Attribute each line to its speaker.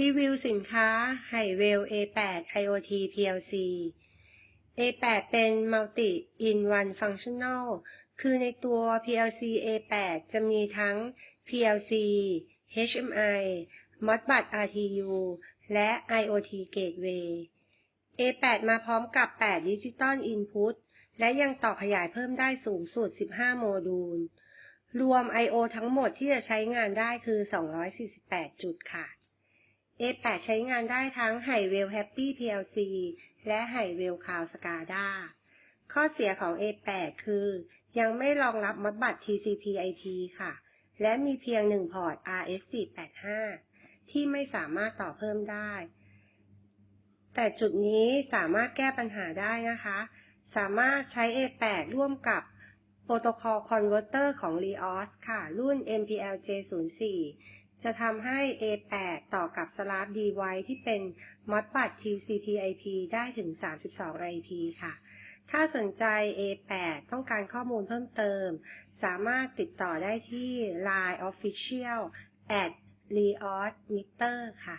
Speaker 1: รีวิวสินค้า Highwell A8 IoT PLC A8 เป็น Multi in One Functional คือในตัว PLC A8 จะมีทั้ง PLC HMI Modbus RTU และ IoT Gateway A8 มาพร้อมกับ8 Digital Input และยังต่อขยายเพิ่มได้สูงสุด 15 โมดูล รวม I/O ทั้งหมดที่จะใช้งานได้คือ 248 จุดค่ะ A8 ใช้งานได้ทั้ง Highwell Happy PLC และ Highwell Cloud SCADA ข้อเสียของ A8 คือ ยังไม่รองรับ Modbus TCP/IP ค่ะ และมีเพียง 1 พอร์ต RS485 ที่ไม่สามารถต่อเพิ่มได้ แต่จุดนี้สามารถแก้ปัญหาได้นะคะ สามารถใช้ A8 ร่วมกับโปรโตคอลคอนเวอร์เตอร์ของ Rios ค่ะ รุ่น MPLJ04 จะทำให้ A8 ต่อกับ Slab d y ที่เป็นมอสปัด TCP/IP ได้ถึง 32 IP ค่ะ ถ้าสนใจ A8 ต้องการข้อมูลเพิ่มเติม สามารถติดต่อได้ที่ Line Official at reos Meter ค่ะ